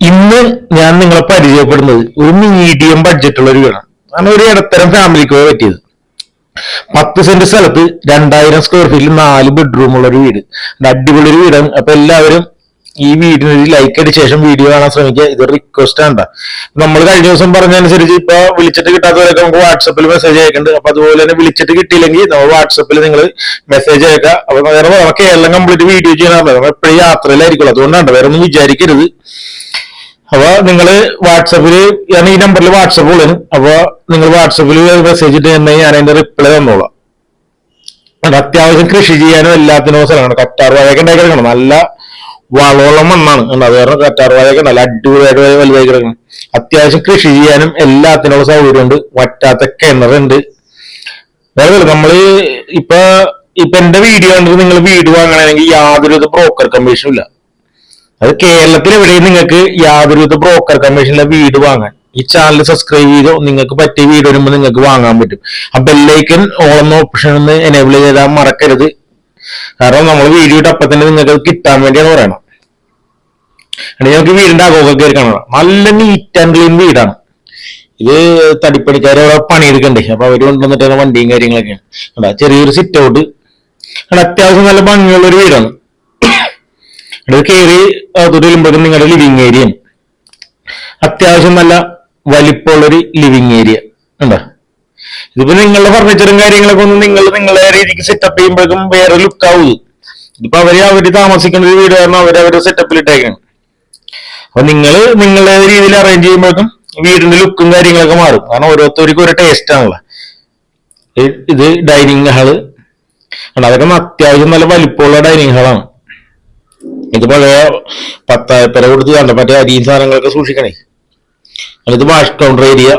ഇന്ന് ഞാൻ നിങ്ങളെ പരിചയപ്പെടുന്നത് ഒരു മീഡിയം ബഡ്ജറ്റുള്ള ഒരു വീടാണ്. കാരണം ഒരു ഇടത്തരം ഫാമിലിക്ക് പറ്റിയത്. പത്ത് സെന്റ് സ്ഥലത്ത് രണ്ടായിരം സ്ക്വയർ ഫീറ്റിൽ നാല് ബെഡ്റൂം ഉള്ള ഒരു വീട്. അടിപൊളി ഒരു വീടാണ്. അപ്പൊ എല്ലാവരും ഈ വീടിന് ഒരു ലൈക്ക് അടിച്ച ശേഷം വീഡിയോ കാണാൻ ശ്രമിക്കുക. ഇത് റിക്വസ്റ്റ് ആണ് നമ്മൾ കഴിഞ്ഞ ദിവസം പറഞ്ഞതനുസരിച്ച് ഇപ്പൊ വിളിച്ചിട്ട് കിട്ടാത്തവരൊക്കെ നമുക്ക് വാട്സപ്പിൽ മെസ്സേജ് അയക്കുന്നുണ്ട് അപ്പൊ അതുപോലെ തന്നെ വിളിച്ചിട്ട് കിട്ടിയില്ലെങ്കിൽ നമ്മൾ വാട്സപ്പിൽ നിങ്ങൾ മെസ്സേജ് അയക്കുക. അപ്പൊ വേറെ നമുക്ക് കേരളം കംപ്ലീറ്റ് വീഡിയോ ചെയ്യാൻ നമ്മൾ എപ്പോഴും യാത്രയിലായിരിക്കുള്ളൂ. അതുകൊണ്ടാണ് വേറെ ഒന്നും വിചാരിക്കരുത്. അപ്പൊ നിങ്ങൾ വാട്സപ്പിൽ ഞാൻ ഈ നമ്പറിൽ വാട്സപ്പ് ഉള്ളു അപ്പൊ നിങ്ങൾ വാട്സപ്പിൽ മെസ്സേജ് ഇട്ട് തന്നെ ഞാൻ അതിന്റെ റിപ്ലൈ തന്നോളാം. അത് അത്യാവശ്യം കൃഷി ചെയ്യാനും എല്ലാത്തിനും സ്ഥലമാണ്. കറ്റാർ വാഴയൊക്കെ ഉണ്ടാക്കി കിടക്കണം നല്ല വളമുള്ള മണ്ണാണ്. അത് കാരണം കറ്റാർ വാഴയൊക്കെ നല്ല അടിപൊളിയായിട്ട് വലുതായി കിടക്കണം അത്യാവശ്യം കൃഷി ചെയ്യാനും എല്ലാത്തിനുള്ള സൗകര്യമുണ്ട്. വറ്റാത്ത കിണറുണ്ട്. വേറെ. നമ്മൾ ഇപ്പൊ ഇപ്പൊ എന്റെ വീഡിയോ കണ്ടിട്ട് നിങ്ങൾ വീട് വാങ്ങണമെങ്കിൽ യാതൊരു ബ്രോക്കർ കമ്മീഷനും ഇല്ല. അത് കേരളത്തിൽ എവിടെയും നിങ്ങൾക്ക് യാതൊരുവിധ ബ്രോക്കർ കമ്മീഷനിലെ വീട് വാങ്ങാൻ. ഈ ചാനൽ സബ്സ്ക്രൈബ് ചെയ്തോ നിങ്ങൾക്ക് പറ്റിയ വീട് വരുമ്പോൾ നിങ്ങൾക്ക് വാങ്ങാൻ പറ്റും. ആ ബെല്ലൈക്കൻ ഓളം ഓപ്ഷൻ ഒന്ന് എനേബിൾ ചെയ്താൽ മറക്കരുത്. കാരണം നമ്മൾ വീഡിയോ ഇട്ട് അപ്പൊ തന്നെ നിങ്ങൾക്ക് കിട്ടാൻ വേണ്ടിയാണ് പറയണം. അല്ലെങ്കിൽ നമുക്ക് വീടിന്റെ അകമൊക്കെ കയറി കാണണം നല്ല നീറ്റ് ആൻഡ് ക്ലീൻ വീടാണ്. ഇത് തടിപ്പണിക്കാരെ അവിടെ പണിയെടുക്കണ്ടേ? അപ്പൊ അവർ കൊണ്ടുവന്നിട്ട് വണ്ടിയും കാര്യങ്ങളൊക്കെയാണ്. ചെറിയൊരു സിറ്റ് ഔട്ട് അത്യാവശ്യം നല്ല ഭംഗിയുള്ള ഒരു വീടാണ്. ഇത് കയറി തുടരുമ്പോഴും നിങ്ങളുടെ ലിവിങ് ഏരിയ അത്യാവശ്യം നല്ല വലിപ്പമുള്ളൊരു ലിവിങ് ഏരിയ ഉണ്ടോ ഇതിപ്പോ നിങ്ങളുടെ ഫർണിച്ചറും കാര്യങ്ങളൊക്കെ ഒന്ന് നിങ്ങൾ നിങ്ങളുടെ രീതിക്ക് സെറ്റപ്പ് ചെയ്യുമ്പോഴേക്കും വേറെ ലുക്ക് ആവും. ഇതിപ്പോ അവർ അവർ താമസിക്കുന്ന ഒരു വീട് കാരണം അവർ അവരുടെ സെറ്റപ്പിൽ ഇട്ടേക്കാണ്. അപ്പൊ നിങ്ങൾ നിങ്ങളുടെ രീതിയിൽ അറേഞ്ച് ചെയ്യുമ്പോഴേക്കും വീടിന്റെ ലുക്കും കാര്യങ്ങളൊക്കെ മാറും. കാരണം ഓരോരുത്തർക്കും ഒരു ടേസ്റ്റ് ആണല്ലോ. ഇത് ഡൈനിങ് ഹാൾ അതൊക്കെ അത്യാവശ്യം നല്ല വലിപ്പമുള്ള ഡൈനിങ് ഹാളാണ് ഇത് പഴയ പത്തായപ്പര കൊടുത്ത് കണ്ട? മറ്റേ അരിയും സാധനങ്ങളൊക്കെ സൂക്ഷിക്കണേ. ഇത് വാഷ് കൗണ്ടർ ഏരിയ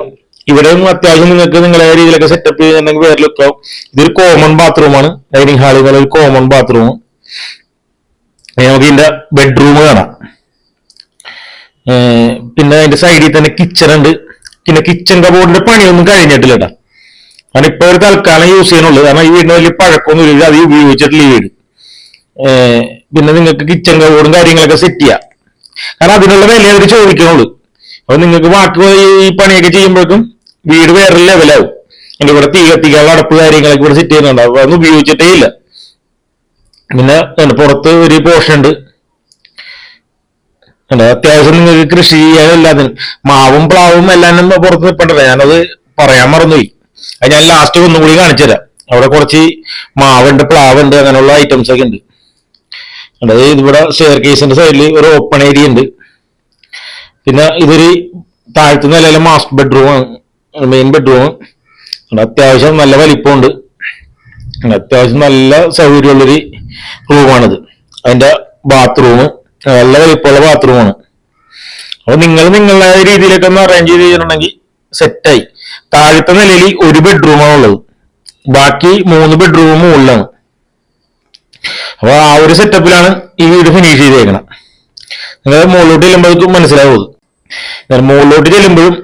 ഇവിടെ അത്യാവശ്യം നിങ്ങൾക്ക് നിങ്ങളുടെ രീതിയിലൊക്കെ സെറ്റപ്പ് ചെയ്യുന്നുണ്ടെങ്കിൽ വേറെ ലുക്കാവും ഇതൊരു കോമൺ ബാത്റൂമാണ് ഡൈനിങ് ഹാളിൽ നിന്നുള്ള ഒരു കോമൺ ബാത്റൂം നമുക്ക് ഇതിന്റെ ബെഡ്റൂം കാണാം. പിന്നെ അതിന്റെ സൈഡിൽ തന്നെ കിച്ചൺ ഉണ്ട്. പിന്നെ കിച്ചൺ കബോർഡിന്റെ പണിയൊന്നും കഴിഞ്ഞിട്ടില്ല കേട്ടാ കാരണം ഇപ്പൊ ഒരു തൽക്കാലം യൂസ് ചെയ്യണുള്ളൂ. കാരണം ഈ വീടിന് വലിയ പഴക്കമൊന്നും ഇല്ല അത് ഉപയോഗിച്ചിട്ടില്ല ഈ വീട് പിന്നെ നിങ്ങൾക്ക് കിച്ചൺ കബോർഡും കാര്യങ്ങളൊക്കെ സെറ്റ് ചെയ്യാം. കാരണം അതിനുള്ള വില അവർ ചോദിക്കണുള്ളൂ. അപ്പൊ നിങ്ങൾക്ക് ബാക്കി ഈ പണിയൊക്കെ ചെയ്യുമ്പോഴേക്കും വീട് വേറെ ലെവലാവും എന്റെ ഇവിടെ തീ കത്തിക്കാനുള്ള അടപ്പ് കാര്യങ്ങളൊക്കെ ഇവിടെ സെറ്റ് ചെയ്യുന്നുണ്ട്. അപ്പൊ അതൊന്നും ഉപയോഗിച്ചിട്ടേ ഇല്ല. പിന്നെ പുറത്ത് ഒരു പോർഷൻ ഉണ്ട്. അത്യാവശ്യം നിങ്ങൾക്ക് കൃഷി ചെയ്യാനും എല്ലാത്തിനും. മാവും പ്ലാവും എല്ലാം പുറത്ത് നിൽപ്പണ്ടല്ലോ. ഞാനത് പറയാൻ മറന്നുപോയി. അത് ഞാൻ ലാസ്റ്റ് ഒന്നും കൂടി കാണിച്ചു തരാം അവിടെ കുറച്ച് മാവുണ്ട് പ്ലാവുണ്ട് അങ്ങനെയുള്ള ഐറ്റംസ് ഒക്കെ ഉണ്ട്. ഉണ്ട്. അത് ഇതിവിടെ ഷെയർ കേസിന്റെ സൈഡിൽ ഒരു ഓപ്പൺ ഏരിയ ഉണ്ട്. പിന്നെ ഇതൊരു താഴത്തെ നിലയിലെ മാസ്റ്റർ ബെഡ്റൂം ആണ്. മെയിൻ ബെഡ്റൂം അത്യാവശ്യം നല്ല വലിപ്പമുണ്ട്. അത്യാവശ്യം നല്ല സൗകര്യമുള്ളൊരു റൂമാണിത് അതിന്റെ ബാത്റൂം നല്ല വലിപ്പമുള്ള ബാത്റൂമാണ് അപ്പൊ നിങ്ങൾ നിങ്ങളുടെ രീതിയിലൊക്കെ ഒന്ന് അറേഞ്ച് ചെയ്ത് ചെയ്തിട്ടുണ്ടെങ്കിൽ സെറ്റായി താഴത്തെ നിലയിൽ ഒരു ബെഡ്റൂമാണ് ഉള്ളത് ബാക്കി മൂന്ന് ബെഡ്റൂമും മുകളിലാണ് അപ്പൊ ആ ഒരു സെറ്റപ്പിലാണ് ഈ വീട് ഫിനിഷ് ചെയ്തേക്കണം. നിങ്ങൾ മുകളിലോട്ട് ചെല്ലുമ്പോഴേക്കും മനസ്സിലാവും. മുകളിലോട്ട് ചെല്ലുമ്പോഴും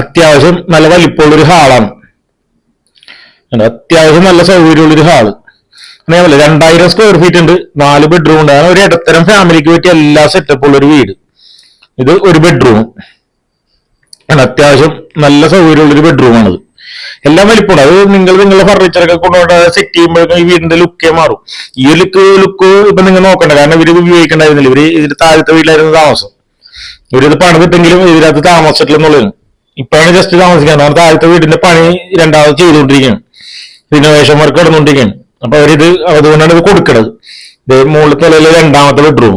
അത്യാവശ്യം നല്ല വലിപ്പമുള്ളൊരു ഹാളാണ്. അത്യാവശ്യം നല്ല സൗകര്യമുള്ളൊരു ഹാൾ അതേപോലെ രണ്ടായിരം സ്ക്വയർ ഫീറ്റ് ഉണ്ട് നാല് ബെഡ്റൂം ഉണ്ട്. അങ്ങനെ ഒരു ഇടത്തരം ഫാമിലിക്ക് പറ്റിയ എല്ലാ സെറ്റപ്പ് ഉള്ള ഒരു വീട്. ഇത് ഒരു ബെഡ്റൂം അത്യാവശ്യം നല്ല സൗകര്യമുള്ളൊരു ബെഡ്റൂമാണത് എല്ലാം വലിപ്പമുണ്ട്. അത് നിങ്ങൾ നിങ്ങളുടെ ഫർണിച്ചറൊക്കെ കൊണ്ടുപോയിട്ട് സെറ്റ് ചെയ്യുമ്പോഴേക്കും ഈ വീടിന്റെ ലുക്കേ മാറും. ഈ ലുക്ക് ലുക്ക് ഇപ്പൊ നിങ്ങൾ നോക്കണ്ട. കാരണം ഇവർ ഉപയോഗിക്കണ്ടായിരുന്നില്ല. ഇവർ ഇതിന്റെ താഴത്തെ വീട്ടിലായിരുന്നു താമസം. ഇവരിത് പണിതിട്ടെങ്കിലും ഇതിനകത്ത് താമസിച്ചിട്ടില്ലെന്നുള്ളതാണ്. ഇപ്പോഴാണ് ജസ്റ്റ് താമസിക്കാൻ. കാരണം താഴത്തെ വീടിന്റെ പണി രണ്ടാമത് ചെയ്തുകൊണ്ടിരിക്കുകയാണ്. റിനോവേഷൻ വർക്ക് നടന്നുകൊണ്ടിരിക്കുകയാണ്. അപ്പൊ അവരിത് അതുകൊണ്ടാണ് ഇത് കൊടുക്കണത്. ഇത് മുകളിൽ നിലയിലെ രണ്ടാമത്തെ ബെഡ്റൂം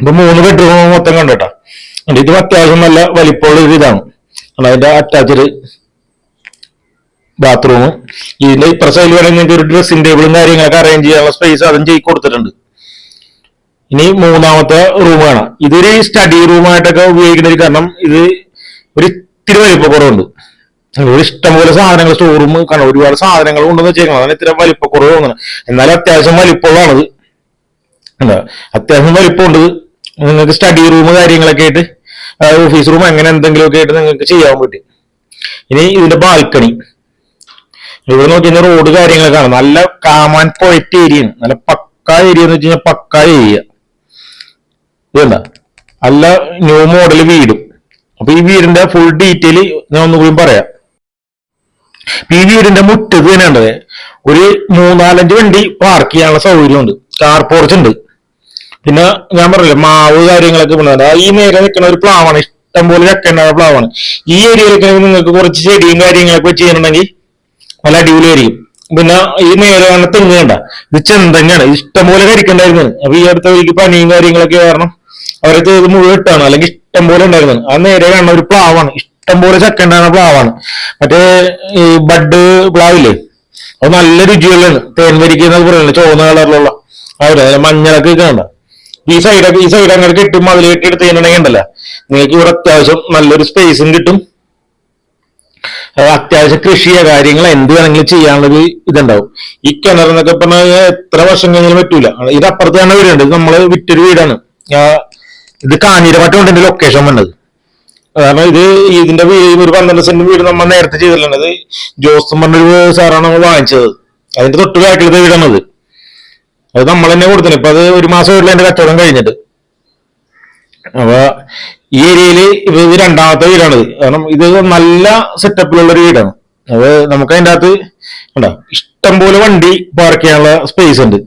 ഇപ്പൊ മൂന്ന് ബെഡ്റൂം മൊത്തം കണ്ടോട്ടാ ഇത് അത്യാവശ്യം നല്ല വലിപ്പമുള്ള ഒരു ഇതാണ്. അതിന്റെ അറ്റാച്ച്ഡ് ബാത്റൂം ഇതിന്റെ ഇപ്പുറ സൈഡിൽ വേണമെങ്കിൽ ഒരു ഡ്രസ്സിംഗ് ടേബിളും കാര്യങ്ങളൊക്കെ അറേഞ്ച് ചെയ്യാനുള്ള സ്പേസ് അതും ചെയ്ത് കൊടുത്തിട്ടുണ്ട്. ഇനി മൂന്നാമത്തെ റൂമാണ് ഇതൊരു സ്റ്റഡി റൂമായിട്ടൊക്കെ ഉപയോഗിക്കുന്ന ഒരു കാരണം ഇത് ഒരു ഇത്തിരി വലിപ്പക്കുറവുണ്ട്. ഒരു ഇഷ്ടംപോലെ സാധനങ്ങൾ സ്റ്റോറും കാണാം ഒരുപാട് സാധനങ്ങൾ ഉണ്ടെന്ന് വെച്ചേക്കണം അതാണ് ഇത്ര വലിപ്പക്കുറവ് തോന്നുന്നത്. എന്നാലും അത്യാവശ്യം വലിപ്പമുള്ളതാണത്. എന്താ അത്യാവശ്യം വലിപ്പമുണ്ട്. നിങ്ങൾക്ക് സ്റ്റഡി റൂം കാര്യങ്ങളൊക്കെ ആയിട്ട് ഓഫീസ് റൂം അങ്ങനെ എന്തെങ്കിലുമൊക്കെ ആയിട്ട് നിങ്ങൾക്ക് ചെയ്യാൻ പറ്റും. ഇനി ഇതിന്റെ ബാൽക്കണി ഇവിടെ നോക്കി റോഡ് കാര്യങ്ങളൊക്കെ കാണാം. നല്ല കാമാൻ കൊയറ്റ് ഏരിയ നല്ല പക്ക ഏരിയ എന്ന് വെച്ച് കഴിഞ്ഞാൽ പക്ക ഏരിയ ഇതെന്താ അല്ല ന്യൂ മോഡൽ വീടും. അപ്പൊ ഈ വീടിന്റെ ഫുൾ ഡീറ്റെയിൽ ഞാൻ ഒന്നുകൂടി പറയാം. ഈ വീടിന്റെ മുറ്റത്ത് തന്നെ ഉണ്ടത് ഒരു മൂന്നാലഞ്ച് വണ്ടി പാർക്ക് ചെയ്യാനുള്ള സൗകര്യമുണ്ട്. കാർ പോർച്ച് ഉണ്ട്. പിന്നെ ഞാൻ പറഞ്ഞില്ലേ മാവ് കാര്യങ്ങളൊക്കെ പറഞ്ഞത് ഈ നേരെ നിൽക്കുന്ന ഒരു പ്ലാവാണ്. ഇഷ്ടംപോലെ ചക്കണ്ടായ പ്ലാവാണ്. ഈ ഏരിയയിലൊക്കെ നിങ്ങൾക്ക് കുറച്ച് ചെടിയും കാര്യങ്ങളൊക്കെ ചെയ്യണമെങ്കിൽ നല്ല അടിപൊളിയായിരിക്കും. പിന്നെ ഈ നേരെ കാണുന്ന ഇത് ചെന്തങ്ങാണ് ഇഷ്ടംപോലെ കരിക്കണ്ടായിരുന്നു. അപ്പൊ ഈ അടുത്ത വീട്ടിൽ പനിയും കാര്യങ്ങളൊക്കെ കാരണം അവരത് ഇത് മുഴുവൻ ഇട്ടാണ് അല്ലെങ്കിൽ ഇഷ്ടംപോലെ ഉണ്ടായിരുന്നു. ആ നേരെ കാണുന്ന ഒരു പ്ലാവാണ് ഇഷ്ടംപോലെ ചക്ക ഉണ്ടാകുന്ന പ്ലാവാണ്. മറ്റേ ഈ ബഡ് പ്ലാവില്ലേ അത് നല്ല രുചിയുള്ളതാണ്. തേൻ വരിക്കുന്നത് പറയുന്നത് ചുവന്ന കളറിലുള്ള അവിടെ മഞ്ഞളൊക്കെ കാണണ്ട ഈ സൈഡൊക്കെ ഈ സൈഡ് അങ്ങനെ കിട്ടും അതിൽ കെട്ടിയെടുത്ത് കഴിഞ്ഞിട്ടുണ്ടെങ്കിൽ ഉണ്ടല്ലോ. നിങ്ങൾക്ക് ഇവിടെ അത്യാവശ്യം നല്ലൊരു സ്പേസും കിട്ടും. അത്യാവശ്യം കൃഷിയെ കാര്യങ്ങൾ എന്ത് വേണമെങ്കിലും ചെയ്യാനുള്ളൊരു ഇതുണ്ടാവും. ഈ കിണർ എന്നൊക്കെ പറഞ്ഞാൽ എത്ര വർഷം കഴിഞ്ഞാലും പറ്റൂല. ഇത് അപ്പുറത്ത് തന്നെ വീടുണ്ട്. ഇത് നമ്മൾ വിറ്റൊരു വീടാണ്. ഇത് കാഞ്ഞിരമറ്റം ഉണ്ട് ലൊക്കേഷൻ വന്നത്. കാരണം ഇത് ഇതിന്റെ വീ- ഒരു പന്ത്രണ്ട് സെന്റ് വീട് നമ്മൾ നേരത്തെ ചെയ്തിട്ടുണ്ട്. ഇത് ജോസ് പറഞ്ഞൊരു സാറാണ് നമ്മൾ വാങ്ങിച്ചത്. അതിന്റെ തൊട്ട് ബാക്കിലത്തെ വീടാണത് അത്. നമ്മൾ തന്നെ കൊടുത്തത് ഇപ്പൊ അത് ഒരു മാസം വീട്ടിൽ അതിന്റെ കച്ചവടം കഴിഞ്ഞിട്ട്. അപ്പൊ ഈ ഏരിയയിൽ ഇപ്പൊ ഇത് രണ്ടാമത്തെ വീടാണിത്. കാരണം ഇത് നല്ല സെറ്റപ്പിലുള്ള ഒരു വീടാണ്. അത് നമുക്ക് അതിന്റെ അകത്ത് ഉണ്ടോ ഇഷ്ടംപോലെ വണ്ടി പാർക്ക് ചെയ്യാനുള്ള സ്പേസ് ഉണ്ട്.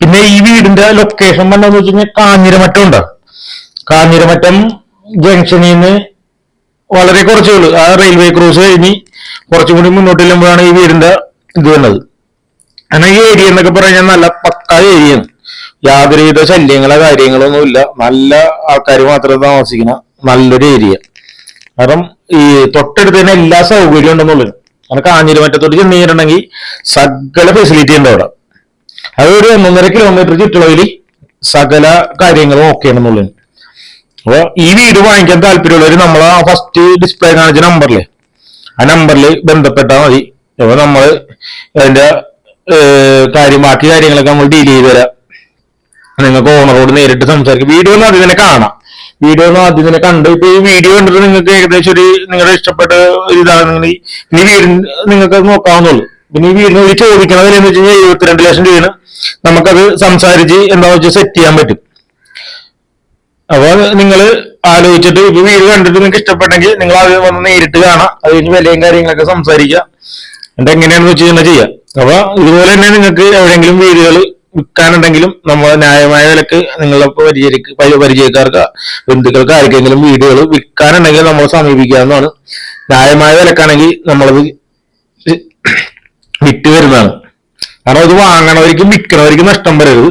പിന്നെ ഈ വീടിന്റെ ലൊക്കേഷൻ പറഞ്ഞതെന്ന് വെച്ച് കഴിഞ്ഞാൽ കാഞ്ഞിരമറ്റം ഉണ്ടോ. കാഞ്ഞിരമറ്റം ജംഗ്ഷനിൽ നിന്ന് വളരെ കുറച്ചേ ഉള്ളൂ. ആ റെയിൽവേ ക്രോസ് കഴിഞ്ഞ് കുറച്ചും കൂടി മുന്നോട്ട് ചെല്ലുമ്പോഴാണ് ഈ വീടിന്റെ ഇത് വന്നത്. കാരണം ഈ ഏരിയ എന്നൊക്കെ പറഞ്ഞാൽ നല്ല പക്ക ഏരിയയാണ് യാതൊരുവിധ ശല്യങ്ങളോ കാര്യങ്ങളോ ഒന്നുമില്ല നല്ല ആൾക്കാർ മാത്രം താമസിക്കുന്ന നല്ലൊരു ഏരിയ. കാരണം ഈ തൊട്ടടുത്ത് തന്നെ എല്ലാ സൗകര്യവും ഉണ്ടെന്നുള്ളത് കാരണം കാഞ്ഞിരമറ്റത്തോട്ട് ചെന്ന് കഴിഞ്ഞിട്ടുണ്ടെങ്കിൽ സകല ഫെസിലിറ്റി ഉണ്ട് അവിടെ. അത് ഒരു ഒന്നൊന്നര കിലോമീറ്റർ ചുറ്റളവിൽ സകല കാര്യങ്ങളും ഓക്കെ ആണെന്നുള്ളത് അപ്പോൾ ഈ വീട് വാങ്ങിക്കാൻ താല്പര്യമുള്ളവർ നമ്മൾ ആ ഫസ്റ്റ് ഡിസ്പ്ലേ കാണിച്ച നമ്പറിലെ ആ നമ്പറിൽ ബന്ധപ്പെട്ടാൽ മതി. അപ്പോൾ നമ്മൾ അതിന്റെ ഏഹ്, കാര്യം ബാക്കി കാര്യങ്ങളൊക്കെ നമ്മൾ ഡീൽ ചെയ്ത് തരാം. നിങ്ങൾക്ക് ഓണറോട് നേരിട്ട് സംസാരിക്കും. വീഡിയോ ഒന്നും ആദ്യം തന്നെ കാണാം. വീഡിയോ ഒന്നും ആദ്യം തന്നെ കണ്ട് ഇപ്പൊ ഈ വീഡിയോ കണ്ടിട്ട് നിങ്ങൾക്ക് ഏകദേശം ഒരു നിങ്ങളുടെ ഇഷ്ടപ്പെട്ട ഒരു നിങ്ങൾ ഈ വീട് നിങ്ങൾക്ക് അത് നോക്കാവുന്നുള്ളൂ പിന്നെ ഈ വീടിന് ഒരു ചോദിക്കണത് എന്ന് വെച്ച് കഴിഞ്ഞാൽ എഴുപത്തിരണ്ട് ലക്ഷം രൂപയാണ്. നമുക്കത് സംസാരിച്ച് എന്താ വെച്ചാൽ സെറ്റ് ചെയ്യാൻ പറ്റും. അപ്പൊ നിങ്ങൾ ആലോചിച്ചിട്ട് ഇപ്പൊ വീട് കണ്ടിട്ട് നിങ്ങൾക്ക് ഇഷ്ടപ്പെട്ടെങ്കിൽ നിങ്ങൾ അത് വന്ന് നേരിട്ട് കാണാം. അത് കഴിഞ്ഞ് വിലയും കാര്യങ്ങളൊക്കെ സംസാരിക്കുക എന്നിട്ട് എങ്ങനെയാണെന്ന് വെച്ച് കഴിഞ്ഞാൽ ചെയ്യാം. അപ്പൊ ഇതുപോലെ തന്നെ നിങ്ങൾക്ക് എവിടെയെങ്കിലും വീടുകൾ വിൽക്കാനുണ്ടെങ്കിലും നമ്മൾ ന്യായമായ വിലക്ക് നിങ്ങളെ പരിചയക്ക് പരിചയക്കാർക്ക് ബന്ധുക്കൾക്ക് ആർക്കെങ്കിലും വീടുകൾ വിൽക്കാനുണ്ടെങ്കിൽ നമ്മൾ സമീപിക്കാവുന്നതാണ്. ന്യായമായ വിലക്കാണെങ്കിൽ നമ്മളത് വിറ്റ് വരുന്നതാണ്. കാരണം ഇത് വാങ്ങണവർക്കും വിൽക്കണവർക്കും നഷ്ടം വരരുത്.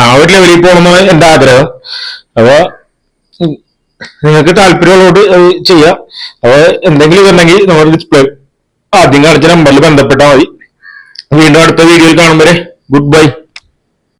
ആ ഒരു ലെവലിൽ പോകണമെന്നാണ് എന്റെ ആഗ്രഹം. അപ്പൊ നിങ്ങൾക്ക് താല്പര്യമുള്ളതോട് അത് ചെയ്യാം. അപ്പൊ എന്തെങ്കിലും ഇതുണ്ടെങ്കിൽ നമ്മൾ ഡിസ്പ്ലേ ആദ്യം കാണിച്ച നമ്പറിൽ ബന്ധപ്പെട്ടാൽ മതി. വീണ്ടും അടുത്ത വീഡിയോയിൽ കാണും വരെ. Good bye